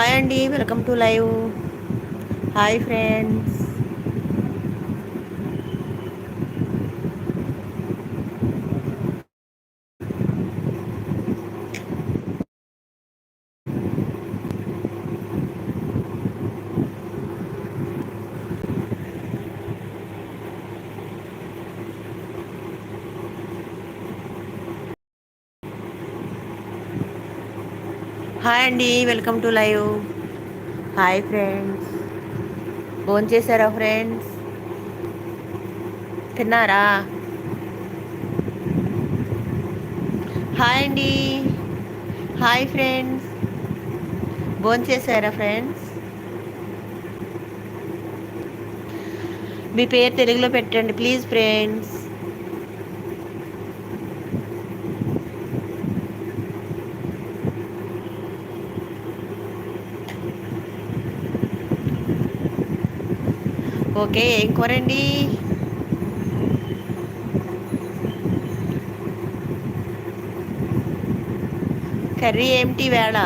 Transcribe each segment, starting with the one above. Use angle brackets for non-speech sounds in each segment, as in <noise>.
Hi అండి welcome to live. Hi friends. Hi అండి welcome to live. Hi friends. Phone చేశారా friends? తిన్నారా? Hi అండి. Hi friends. ఫోన్ చేశారా ఫ్రెండ్స్? మీ పేరు తెలుగులో పెట్టండి ప్లీజ్ ఫ్రెండ్స్. ఓకే ఏం కూరండి? కర్రీ ఏమిటి వేళ?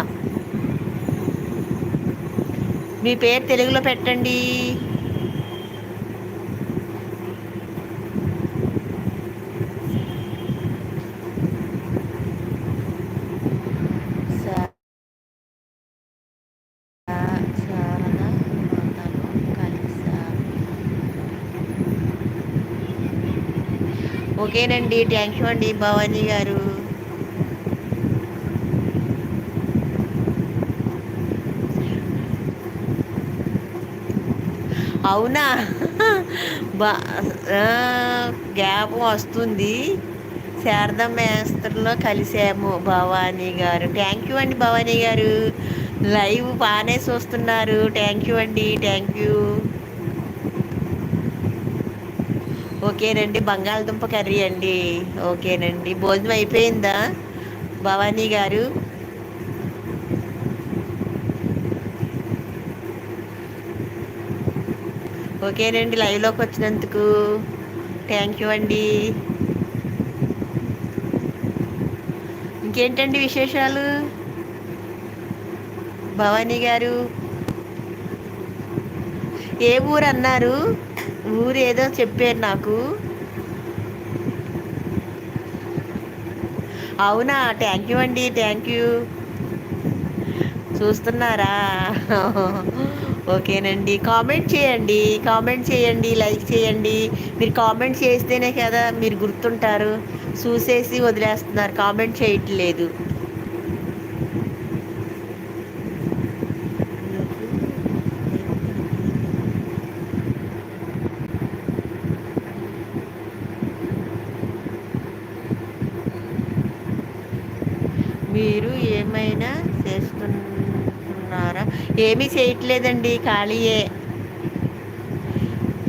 మీ పేరు తెలుగులో పెట్టండి. ఓకేనండి థ్యాంక్ యూ అండి భవానీ గారు. అవునా? <laughs> బా గ్యాప్ వస్తుంది. శారదా మేస్త్రిలో కలిసాము భవానీ గారు. థ్యాంక్ యూ అండి భవానీ గారు. లైవ్ బాగానే చూస్తున్నారు. థ్యాంక్ యూ అండి థ్యాంక్ యూ ఓకేనండి బంగాళదుంప కర్రీ అండి. ఓకేనండి భోజనం అయిపోయిందా? భవానీ గారు? ఓకేనండి లైవ్లోకి వచ్చినందుకు థ్యాంక్ యూ అండి. ఇంకేంటండి విశేషాలు? భవానీ గారు? ఏ ఊరు అన్నారు? ఊరు ఏదో చెప్పారు నాకు. అవునా? థ్యాంక్ యూ అండి థ్యాంక్ యూ చూస్తున్నారా? ఓకేనండి. కామెంట్ చేయండి కామెంట్ చేయండి లైక్ చేయండి. మీరు కామెంట్ చేస్తేనే కదా మీరు గుర్తుంటారు. చూసేసి వదిలేస్తున్నారు. కామెంట్ చేయట్లేదు మీరు ఏమైనా చేస్తున్నారా ఏమీ చేయట్లేదండి ఖాళీయే.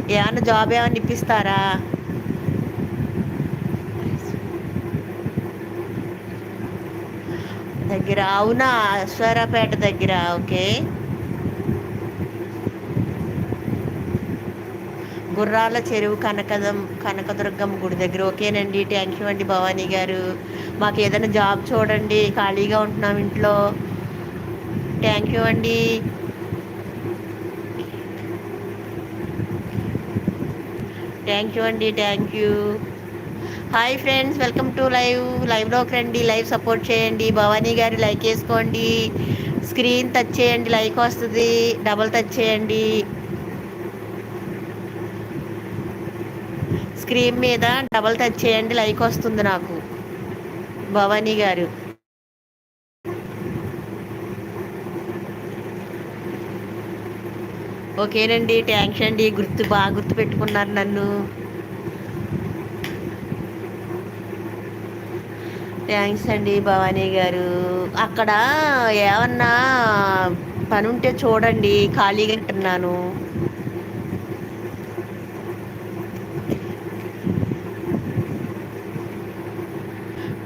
ఏమన్నా జాబ్ ఏమన్నా ఇప్పిస్తారా? దగ్గర అవునా? అశ్వారాపేట దగ్గర ఓకే. గుర్రాల చెరువు కనకదం కనకదుర్గమ్మ గుడి దగ్గర ఓకేనండి. థ్యాంక్ యూ అండి భవానీ గారు. మాకు ఏదైనా జాబ్ చూడండి ఖాళీగా ఉంటున్నాం ఇంట్లో. థ్యాంక్ యూ అండి థ్యాంక్ యూ అండి thank you hi friends welcome to live లైవ్లోకి రండి లైవ్ సపోర్ట్ చేయండి. భవానీ గారి లైక్ వేసుకోండి. స్క్రీన్ టచ్ చేయండి. లైక్ వస్తుంది. డబల్ టచ్ చేయండి. స్క్రీన్ మీద డబల్ టచ్ చేయండి. లైక్ వస్తుంది నాకు. భవానీ గారు. ఓకేనండి థ్యాంక్స్ అండి. గుర్తు బాగా గుర్తు పెట్టుకున్నారు నన్ను. థ్యాంక్స్ అండి భవానీ గారు. అక్కడ ఏమన్నా పని ఉంటే చూడండి ఖాళీగా ఉంటున్నాను.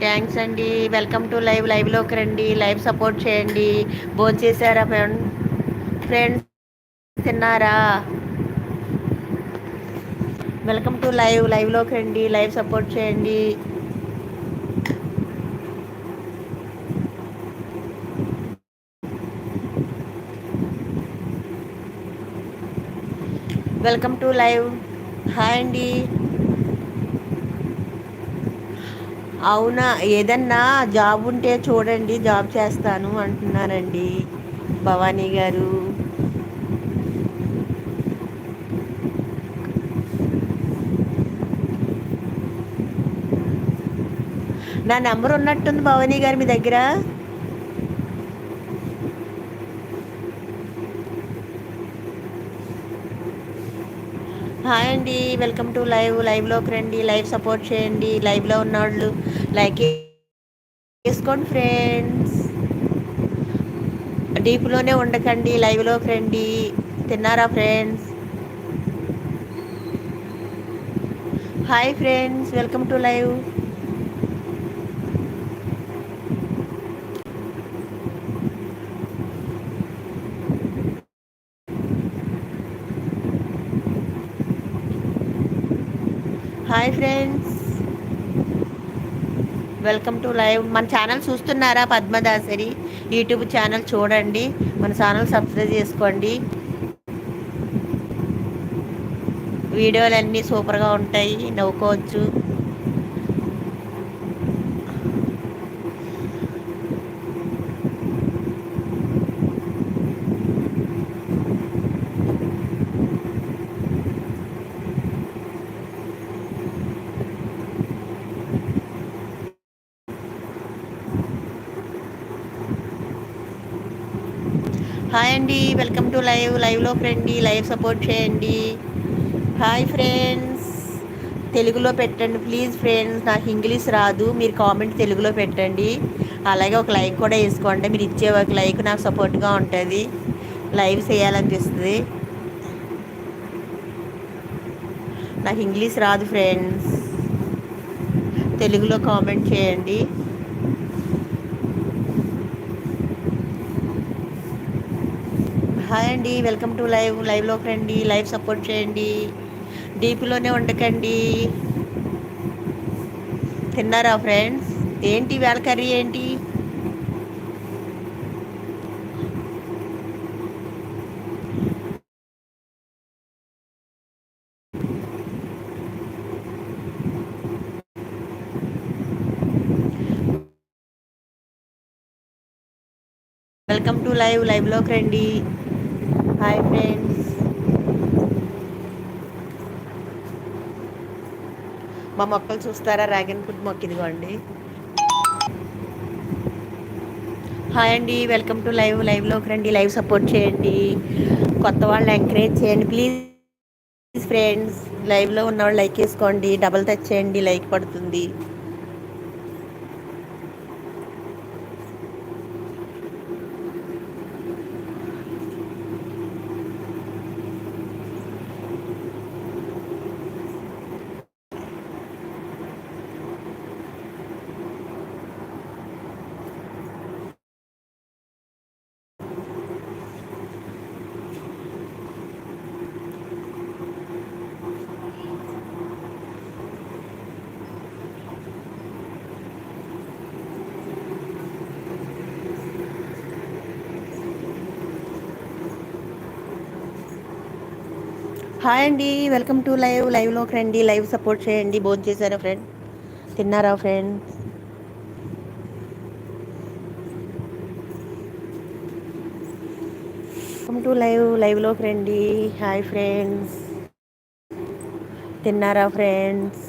థ్యాంక్స్ అండి. వెల్కమ్ టు లైవ్ లైవ్లోకి రండి. లైవ్ సపోర్ట్ చేయండి. భోజనం చేశారా ఫ్రెండ్ ఫ్రెండ్స్ తిన్నారా? వెల్కమ్ టు లైవ్ లైవ్లోకి రండి. లైవ్ సపోర్ట్ చేయండి. వెల్కమ్ టు లైవ్ హాయ్ అండి అవునా? ఏదన్నా జాబ్ ఉంటే చూడండి. జాబ్ చేస్తాను అంటున్నారండి. భవానీ గారు. నా నెంబర్ ఉన్నట్టుంది భవానీ గారు మీ దగ్గర? హాయ్ అండి వెల్కమ్ టు లైవ్ లైవ్లోకి రండి లైవ్ సపోర్ట్ చేయండి లైవ్లో ఉన్నవాళ్ళు లైక్ చేసుకోండి ఫ్రెండ్స్ డీప్లోనే ఉండకండి లైవ్లోకి రండి. తిన్నారా friends hi friends welcome to live hi friends welcome to live మన ఛానల్ చూస్తున్నారా పద్మదాసరి? యూట్యూబ్ ఛానల్ చూడండి. మన ఛానల్ సబ్స్క్రైబ్ చేసుకోండి. వీడియోలు అన్నీ సూపర్గా ఉంటాయి. నవ్వుకోవచ్చు. హాయ్ అండి వెల్కమ్ టు లైవ్. లైవ్లో ఫ్రెండ్ లైవ్ సపోర్ట్ చేయండి. Hi friends. తెలుగులో పెట్టండి ప్లీజ్ ఫ్రెండ్స్. నాకు ఇంగ్లీష్ రాదు మీరు కామెంట్ తెలుగులో పెట్టండి. అలాగే ఒక లైక్ కూడా వేసుకోండి. మీరు ఇచ్చే ఒక లైక్ నాకు సపోర్ట్గా ఉంటుంది. లైవ్ చేయాలనిపిస్తుంది. నాకు ఇంగ్లీష్ రాదు ఫ్రెండ్స్. తెలుగులో కామెంట్ చేయండి. హాయ్ అండి. వెల్కమ్ టు లైవ్ లైవ్లోకి రండి. లైవ్ సపోర్ట్ చేయండి. డీప్లోనే ఉండకండి. తిన్నారా ఫ్రెండ్స్? ఏంటి వేళ కర్రీ ఏంటి? వెల్కమ్ టు లైవ్ లైవ్లోకి రండి. హాయ్ ఫ్రెండ్స్ మా మొక్కలు చూస్తారా? డ్రాగన్ ఫ్రూట్ మొక్క ఇదిగోండి. హాయ్ అండి. వెల్కమ్ టు లైవ్ లైవ్లోకి రండి. లైవ్ సపోర్ట్ చేయండి. కొత్త వాళ్ళని ఎంకరేజ్ చేయండి. ప్లీజ్ ఫ్రెండ్స్ లైవ్లో ఉన్నవాళ్ళు లైక్ వేసుకోండి డబల్ టచ్ చేయండి. లైక్ పడుతుంది. హాయ్ అండి వెల్కమ్ టు లైవ్ లైవ్లోకి రండి లైవ్ సపోర్ట్ చేయండి. భోజనం చేశారా ఫ్రెండ్ తిన్నారా ఫ్రెండ్ వెల్కమ్ టు లైవ్ లైవ్లోకి రండి హాయ్ ఫ్రెండ్స్ తిన్నారా ఫ్రెండ్స్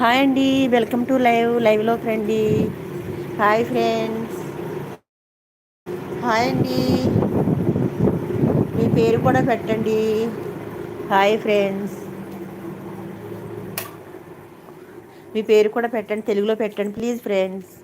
హాయ్ అండి వెల్కమ్ టు లైవ్ లైవ్లోకి రండి. Hi friends. హాయ్ అండి. మీ పేరు కూడా పెట్టండి. Hi friends. మీ పేరు కూడా పెట్టండి తెలుగులో పెట్టండి ప్లీజ్ ఫ్రెండ్స్.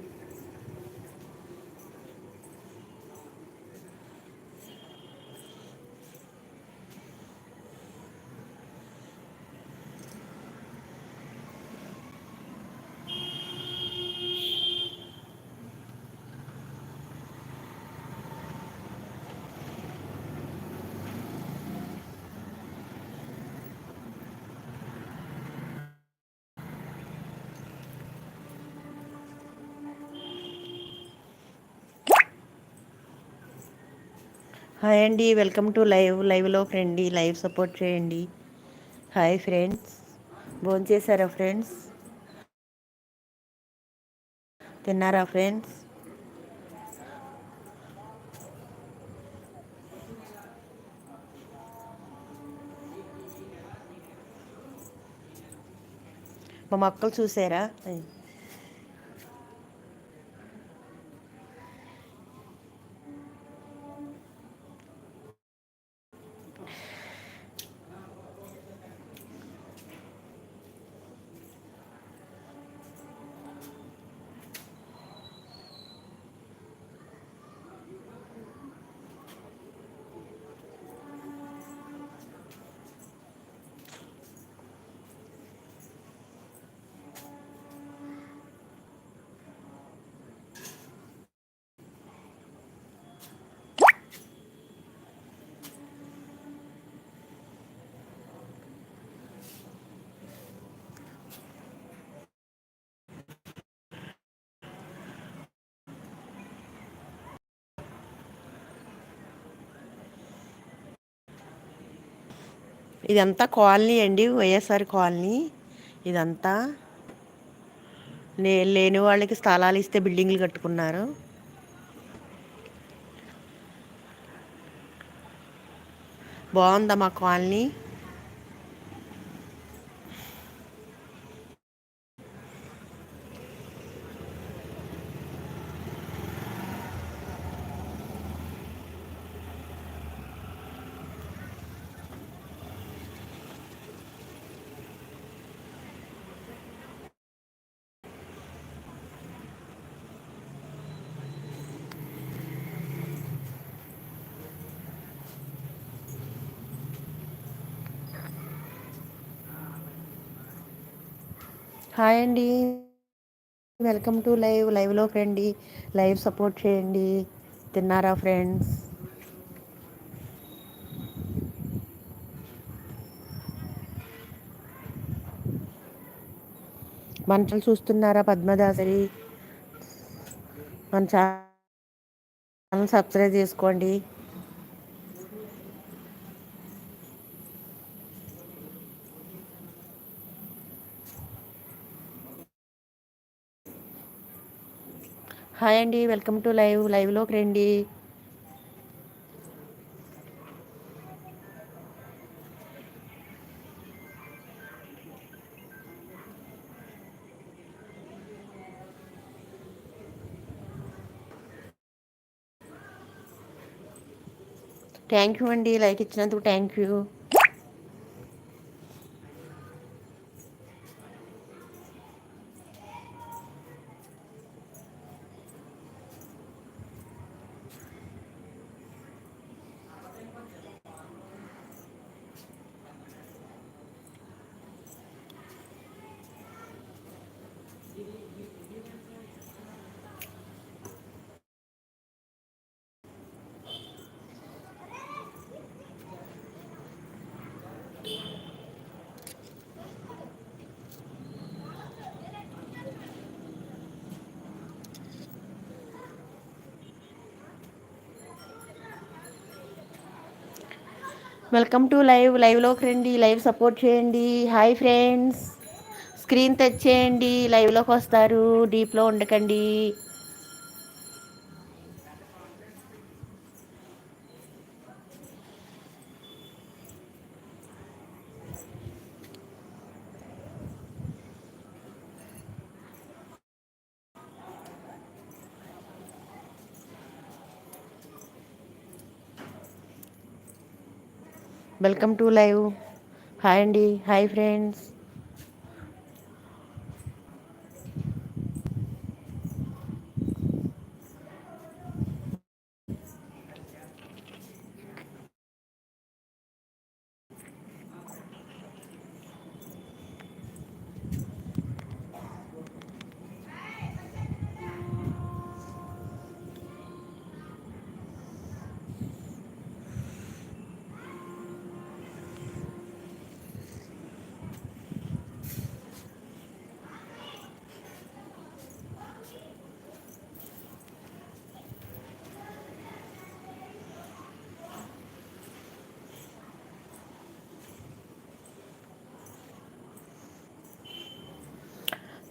హాయ్ అండి వెల్కమ్ టు లైవ్ లైవ్లో ఫ్రెండ్ లైవ్ సపోర్ట్ చేయండి. హాయ్ ఫ్రెండ్స్ భోంచేశారా ఫ్రెండ్స్? తిన్నారా ఫ్రెండ్స్? మా మొక్కలు చూసారా? ఇదంతా కాలనీ అండి వైఎస్ఆర్ కాలనీ. ఇదంతా లే లేని వాళ్ళకి స్థలాలు ఇస్తే బిల్డింగ్లు కట్టుకున్నారు. బాగుందా మా కాలనీ? హాయ్ అండి. వెల్కమ్ టు లైవ్ లైవ్లోకి రండి. లైవ్ సపోర్ట్ చేయండి. తిన్నారా ఫ్రెండ్స్? మంటలు చూస్తున్నారా పద్మదాసరి? మన ఛానల్ సబ్స్క్రైబ్ చేసుకోండి. హాయ్ అండి వెల్కమ్ టు లైవ్ లైవ్లోకి రండి. థ్యాంక్ యూ అండి లైక్ ఇచ్చినందుకు thank you welcome to live లైవ్లోకి రండి లైవ్ సపోర్ట్ చేయండి. హాయ్ ఫ్రెండ్స్ స్క్రీన్ తెచ్చేయండి. లైవ్లోకి వస్తారు. డీప్లో ఉండకండి. Welcome to live. హాయ్ అండి. Hi friends.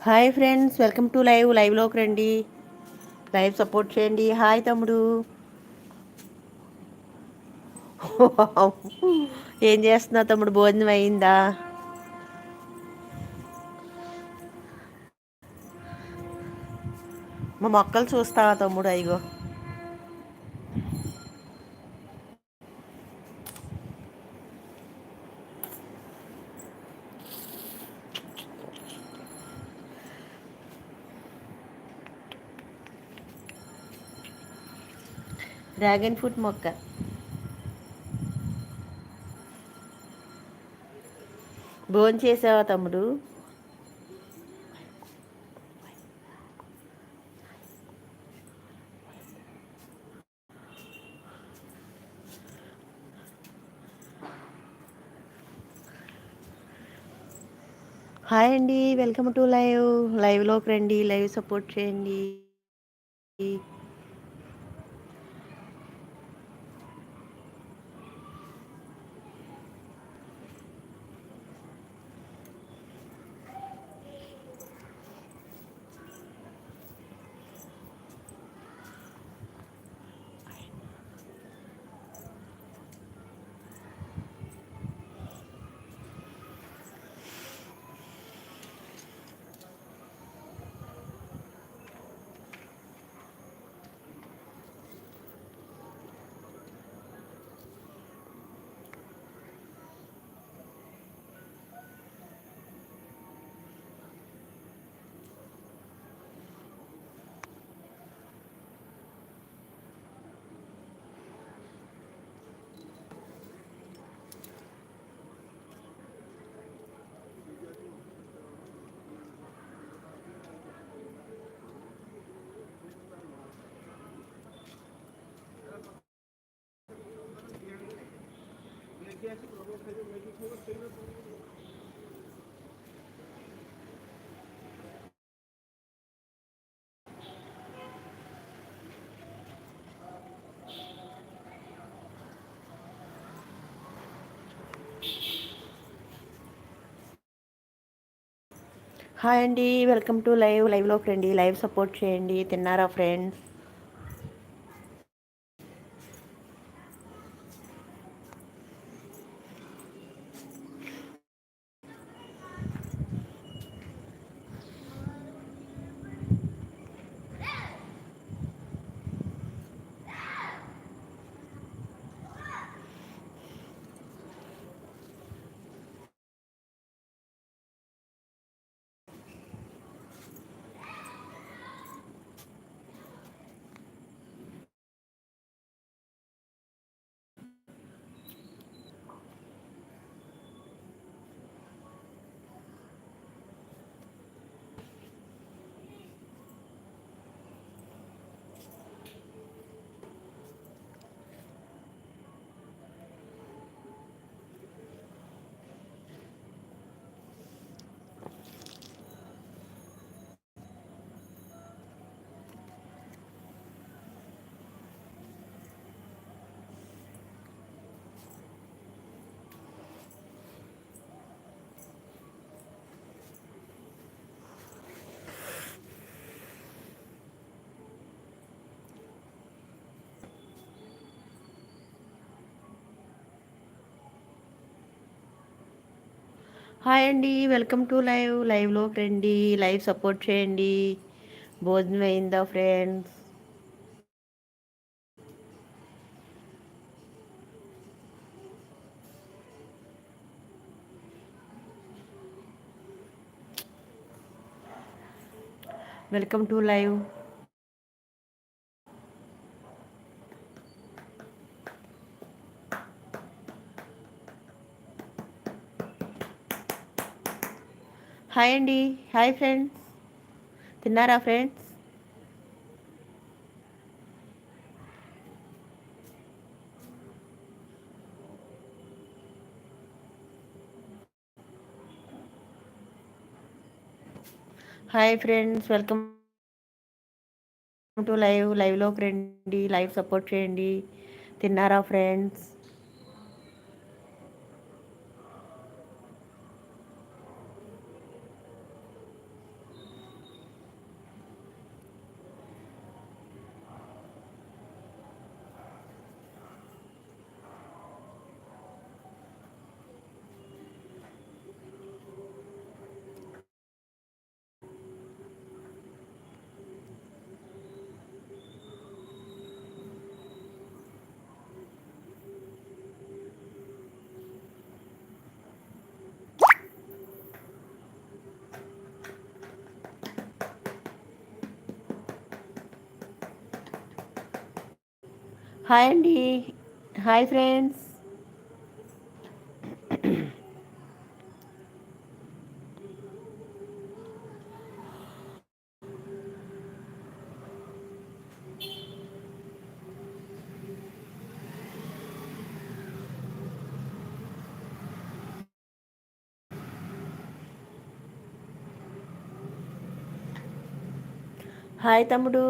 Hi friends welcome to live లైవ్లోకి రండి. లైవ్ సపోర్ట్ చేయండి. హాయ్ తమ్ముడు. ఏం చేస్తున్నావు తమ్ముడు? భోజనం అయిందా? మా మొక్కలు చూస్తావా తమ్ముడు? అయ్యో. డ్రాగన్ ఫ్రూట్ మొక్క. భోజనం చేసావా తమ్ముడు? హాయ్ అండి వెల్కమ్ టు లైవ్. లైవ్లోకి రండి లైవ్ సపోర్ట్ చేయండి. హాయ్ అండి వెల్కమ్ టు లైవ్ లైవ్లో ఫ్రెండ్ లైవ్ సపోర్ట్ చేయండి. తిన్నారా ఫ్రెండ్స్ హాయ్ అండి వెల్కమ్ టు లైవ్ లైవ్లో రండి లైవ్ సపోర్ట్ చేయండి భోజనం అయిందా friends welcome to live hi అండి. Hi friends. తిన్నారా friends? Hi friends. Welcome to live. లైవ్లోకి రండి. లైవ్ సపోర్ట్ చేయండి. తిన్నారా ఫ్రెండ్స్? హాయ్ అండి. Hi friends. హాయ్ తమ్ముడు.